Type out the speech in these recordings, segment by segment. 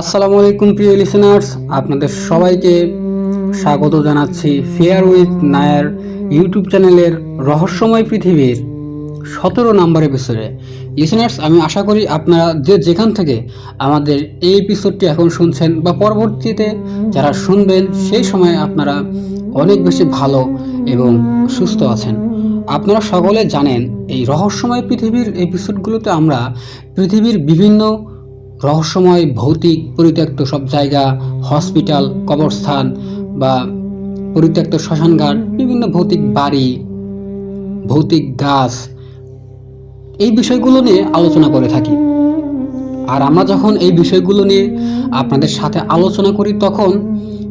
আসসালামু আলাইকুম, প্রিয় লিসেনার্স আপনাদের সবাইকে স্বাগত জানাচ্ছি ফেয়ার উইথ নায়ার ইউটিউব চ্যানেলের রহস্যময় পৃথিবীর সতেরো নম্বর এপিসোডে লিসেনার্স আমি আশা করি আপনারা যে যেখান থেকে আমাদের এই এপিসোডটি এখন শুনছেন বা পরবর্তীতে যারা শুনবেন, সেই সময় আপনারা অনেক বেশি ভালো এবং সুস্থ আছেন। আপনারা সকলে জানেন, এই রহস্যময় পৃথিবীর এপিসোডগুলোতে আমরা পৃথিবীর বিভিন্ন রহস্যময়, ভৌতিক, পরিত্যক্ত সব জায়গা, হসপিটাল, কবরস্থান বা পরিত্যক্ত শ্মশানঘাট, বিভিন্ন ভৌতিক বাড়ি, ভৌতিক গাছ, এই বিষয়গুলো নিয়ে আলোচনা করে থাকি। আর আমরা যখন এই বিষয়গুলো নিয়ে আপনাদের সাথে আলোচনা করি, তখন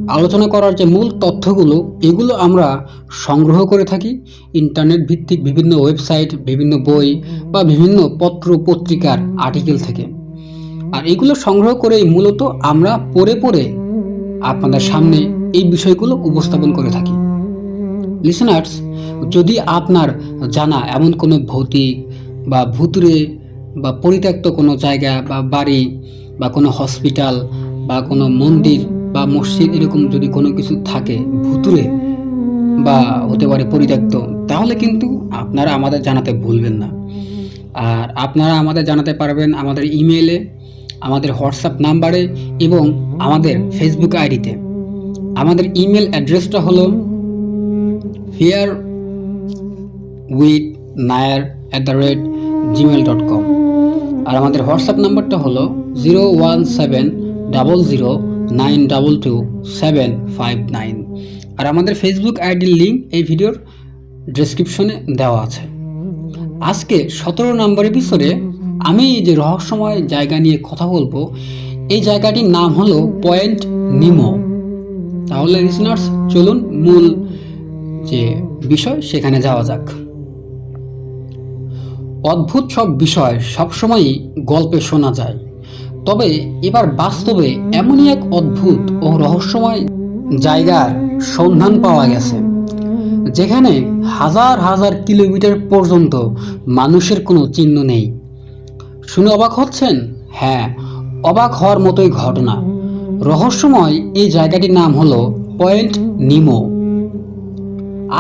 আলোচনা করার যে মূল তথ্যগুলো, এগুলো আমরা সংগ্রহ করে থাকি ইন্টারনেট ভিত্তিক বিভিন্ন ওয়েবসাইট, বিভিন্ন বই বা বিভিন্ন পত্র পত্রিকার আর্টিকেল থেকে। আর এগুলো সংগ্রহ করেই মূলত আমরা পড়ে পড়ে আপনাদের সামনে এই বিষয়গুলো উপস্থাপন করে থাকি। লিসনার্স যদি আপনার জানা এমন কোনো ভৌতিক বা ভুতুরে বা পরিত্যক্ত কোনো জায়গা বা বাড়ি বা কোনো হসপিটাল বা কোনো মন্দির বা মসজিদ এরকম যদি কোনো কিছু থাকে ভুতুরে বা হতে পারে পরিত্যক্ত, তাহলে কিন্তু আপনারা আমাদের জানাতে ভুলবেন না। আর আপনারা আমাদের জানাতে পারবেন আমাদের ইমেলে আমাদের হোয়াটসঅ্যাপ নাম্বারে এবং আমাদের ফেসবুক আইডিতে। আমাদের ইমেল অ্যাড্রেসটা হলো fear with Nayar at the rate Gmail dot com আর আমাদের হোয়াটসঅ্যাপ নাম্বারটা হলো zero one seven double zero nine double two seven five nine আর আমাদের ফেসবুক আইডির লিঙ্ক এই ভিডিওর ডেসক্রিপশনে দেওয়া আছে। আজকে সতেরো নম্বর এপিসোডে আমি এই যে রহস্যময় জায়গা নিয়ে কথা বলব, এই জায়গাটির নাম হলো পয়েন্ট নিমো। তাহলে লিসনার্স চলুন মূল যে বিষয় সেখানে যাওয়া যাক। অদ্ভুত সব বিষয় সবসময়ই গল্পে শোনা যায়। তবে এবার বাস্তবে এমনই এক অদ্ভুত ও রহস্যময় জায়গার সন্ধান পাওয়া গেছে, যেখানে হাজার হাজার কিলোমিটার পর্যন্ত মানুষের কোনো চিহ্ন নেই। শুনে অবাক হচ্ছেন? হ্যাঁ অবাক হওয়ার মতোই ঘটনা। রহস্যময় এই জায়গাটির নাম হলো পয়েন্ট নিমো।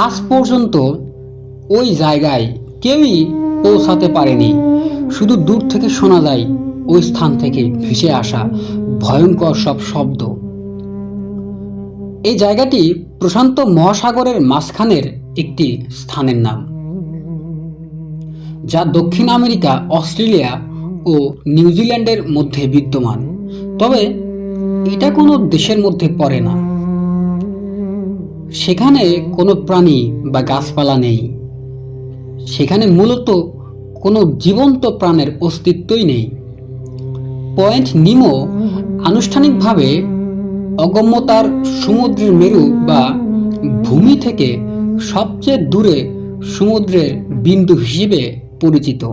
আজ পর্যন্ত ওই জায়গায় কেউই পৌঁছাতে পারেনি। শুধু দূর থেকে শোনা যায় ওই স্থান থেকে ভেসে আসা ভয়ঙ্কর সব শব্দ। এই জায়গাটি প্রশান্ত মহাসাগরের মাঝখানের একটি স্থানের নাম, যা দক্ষিণ আমেরিকা, অস্ট্রেলিয়া ও নিউজিল্যান্ডের মধ্যে বিদ্যমান। তবে এটা কোনো দেশের মধ্যে পড়ে না। সেখানে কোনো প্রাণী বা গাছপালা নেই। সেখানে মূলত কোনো জীবন্ত প্রাণের অস্তিত্বই নেই। পয়েন্ট নিমো আনুষ্ঠানিকভাবে অগম্যতার সমুদ্রের মেরু বা ভূমি থেকে সবচেয়ে দূরে সমুদ্রের বিন্দু হিসেবে পরিচিত।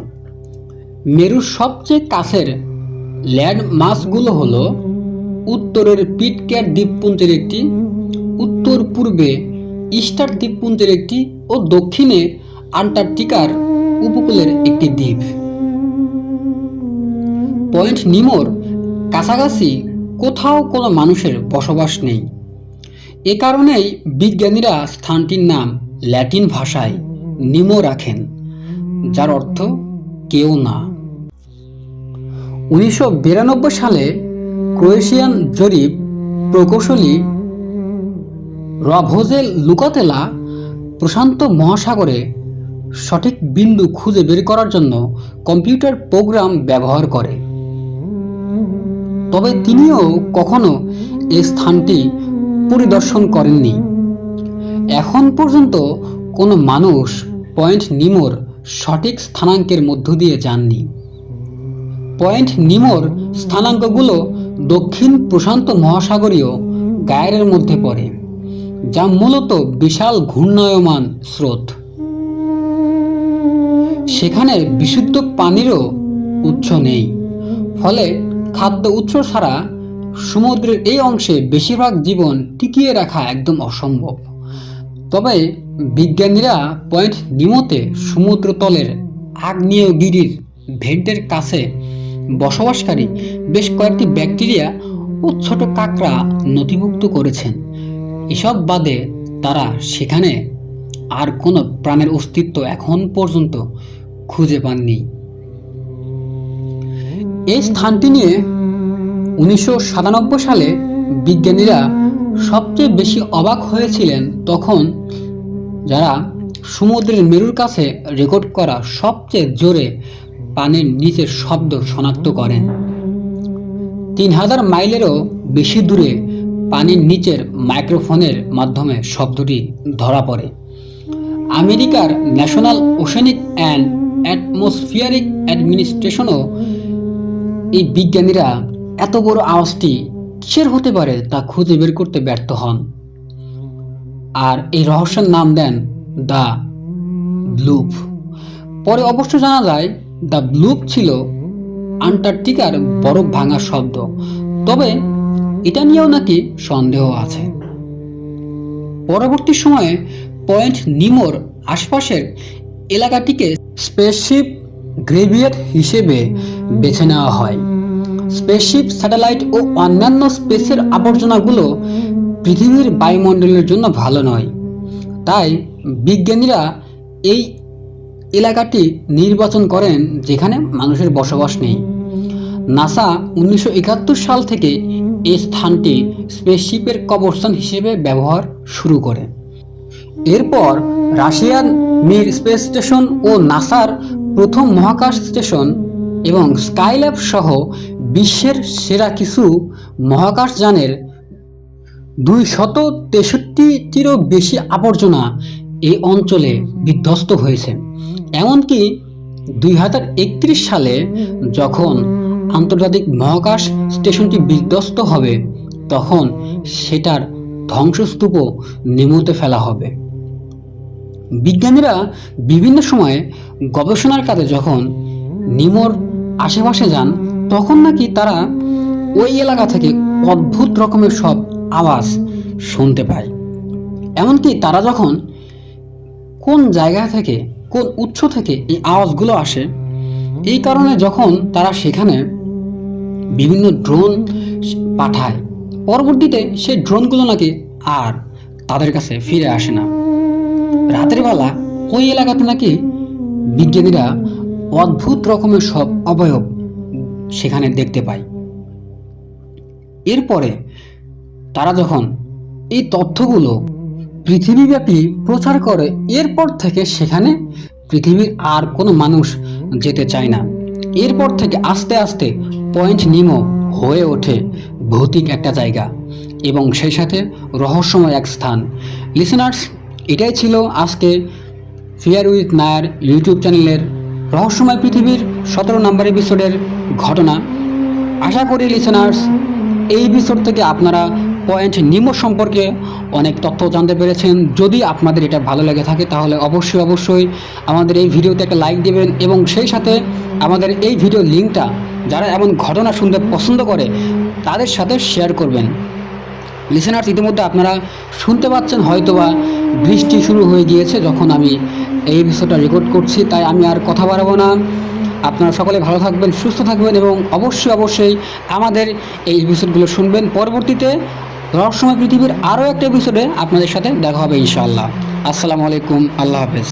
মেরুর সবচেয়ে কাছের ল্যান্ডমার্কগুলো হল উত্তরের পিটক্যাট দ্বীপপুঞ্জের একটি, উত্তর পূর্বে ইস্টার দ্বীপপুঞ্জের একটি ও দক্ষিণে আন্টার্কটিকার উপকূলের একটি দ্বীপ। পয়েন্ট নিমোর কাছাকাছি কোথাও কোনো মানুষের বসবাস নেই। এ কারণেই বিজ্ঞানীরা স্থানটির নাম ল্যাটিন ভাষায় নিমো রাখেন, যার অর্থ কেউ না। উনিশশো বিরানব্বই সালে ক্রোয়েশিয়ান জরিপ প্রকৌশলী রভোজেল লুকাতেলা প্রশান্ত মহাসাগরে সঠিক বিন্দু খুঁজে বের করার জন্য কম্পিউটার প্রোগ্রাম ব্যবহার করে। তবে তিনিও কখনো এই স্থানটি পরিদর্শন করেননি। এখন পর্যন্ত কোনো মানুষ পয়েন্ট নিমোর সঠিক স্থানাঙ্কের মধ্য দিয়ে যাননি। পয়েন্ট নিমোর স্থানাঙ্কগুলো দক্ষিণ প্রশান্ত মহাসাগরীয় গায়ের মধ্যে পড়ে, যা মূলত বিশাল ঘূর্ণায়মান স্রোত। সেখানে বিশুদ্ধ পানিরও উৎস নেই, ফলে খাদ্য উৎস ছাড়া সমুদ্রের এই অংশে বেশিরভাগ জীবন টিকিয়ে রাখা একদম অসম্ভব। তবে বিজ্ঞানীরা পয়েন্ট নিমোতে সমুদ্রতলের আগ্নেয়গিরির ভেন্টের কাছে বসবাসকারী বেশ কয়েকটি ব্যাকটেরিয়া ও ছোট কাকড়া নথিভুক্ত করেছেন। এসব বাদে তারা সেখানে আর কোনো প্রাণের অস্তিত্ব এখন পর্যন্ত খুঁজে পাননি। এই স্থানটি নিয়ে উনিশশো সাতানব্বই সালে বিজ্ঞানীরা সবচেয়ে বেশি অবাক হয়েছিলেন তখন যারা সমুদ্রের মেরুর কাছে রেকর্ড করা সবচেয়ে জোরে পানির নিচের শব্দ শনাক্ত করেন। তিন হাজার মাইলেরও বেশি দূরে পানির নিচের মাইক্রোফোনের মাধ্যমে শব্দটি ধরা পড়ে। আমেরিকার ন্যাশনাল ওশেনিক অ্যান্ড অ্যাটমসফিয়ারিক অ্যাডমিনিস্ট্রেশনও এই বিজ্ঞানীরা এত বড় আওয়াজটি কিসের হতে পারে তা খুঁজে বের করতে ব্যর্থ হন। আর এই রহস্যের নাম দেন দ্য ব্লুপ। পরে অবশ্য জানা যায়, দ্য ব্লুপ ছিল আন্টার্কটিকার বরফ ভাঙার শব্দ। তবে এটা নিয়েও নাকি সন্দেহ আছে। পরবর্তী সময়ে পয়েন্ট নিমোর আশপাশের এলাকাটিকে স্পেসশিপ গ্রেভিয়েট হিসেবে বেছে নেওয়া হয়। স্পেসশিপ, স্যাটেলাইট ও অন্যান্য স্পেসের আবর্জনাগুলো পৃথিবীর বায়ুমণ্ডলের জন্য ভালো নয়। তাই বিজ্ঞানীরা এই এলাকাটি নির্বাচন করেন যেখানে মানুষের বসবাস নেই। নাসা উনিশশো একাত্তর সাল থেকে এই স্থানটি স্পেসশিপের কবরস্থান হিসেবে ব্যবহার শুরু করে। এরপর রাশিয়ান মির স্পেস স্টেশন ও নাসার প্রথম মহাকাশ স্টেশন এবং স্কাইল্যাব সহ বিশ্বের সেরা কিছু মহাকাশযানের দুই শত তেষট্টিটিরও বেশি আবর্জনা এই অঞ্চলে বিধ্বস্ত হয়েছে। এমনকি দুই হাজার একত্রিশ সালে যখন আন্তর্জাতিক মহাকাশ স্টেশনটি বিধ্বস্ত হবে, তখন সেটার ধ্বংসস্তূপও নিমুতে ফেলা হবে। বিজ্ঞানীরা বিভিন্ন সময়ে গবেষণার কাজে যখন নিমোর আশেপাশে যান তখন নাকি তারা ওই এলাকা থেকে অদ্ভুত রকমের সব আওয়াজ শুনতে পায়। এমনকি তারা যখন কোন জায়গা থেকে, কোন উৎস থেকে এই আওয়াজগুলো আসে, এই কারণে যখন তারা সেখানে বিভিন্ন ড্রোন পাঠায়, পরবর্তীতে সেই ড্রোনগুলো নাকি আর তাদের কাছে ফিরে আসে না। রাতের বেলা ওই এলাকাতে নাকি বিজ্ঞানীরা অদ্ভুত রকমের সব অবয়ব সেখানে দেখতে পাই। এরপরে তারা যখন এই তথ্যগুলো পৃথিবীব্যাপী প্রচার করে, এরপর থেকে সেখানে পৃথিবীর আর কোনো মানুষ যেতে চায় না। এরপর থেকে আস্তে আস্তে পয়েন্ট নিমো হয়ে ওঠে ভৌতিক একটা জায়গা এবং সেই সাথে রহস্যময় এক স্থান। লিসেনার্স এটাই ছিল আজকে ফিয়ার উইথ নায়ার ইউটিউব চ্যানেলের রহস্যময় পৃথিবীর সতেরো নম্বর এপিসোডের ঘটনা। আশা করি লিসেনার্স এই এপিসোড থেকে আপনারা পয়েন্ট নিমো সম্পর্কে অনেক তথ্য জানতে পেরেছেন। যদি আপনাদের এটা ভালো লেগে থাকে, তাহলে অবশ্যই অবশ্যই আমাদের এই ভিডিওতে একটা লাইক দেবেন এবং সেই সাথে আমাদের এই ভিডিও লিঙ্কটা যারা এমন ঘটনা শুনতে পছন্দ করে, তাদের সাথে শেয়ার করবেন। লিসেনার্স ইতিমধ্যে আপনারা শুনতে পাচ্ছেন, হয়তোবা বৃষ্টি শুরু হয়ে গিয়েছে যখন আমি এই এপিসোডটা রেকর্ড করছি, তাই আমি আর কথা বাড়াবো না। আপনারা সকলে ভালো থাকবেন, সুস্থ থাকবেন এবং অবশ্যই অবশ্যই আমাদের এই এপিসোডগুলো শুনবেন। পরবর্তীতে রহস্যময় পৃথিবীর আরও একটা এপিসোডে আপনাদের সাথে দেখা হবে ইনশাআল্লাহ। আসসালামু আলাইকুম, আল্লাহ হাফেজ।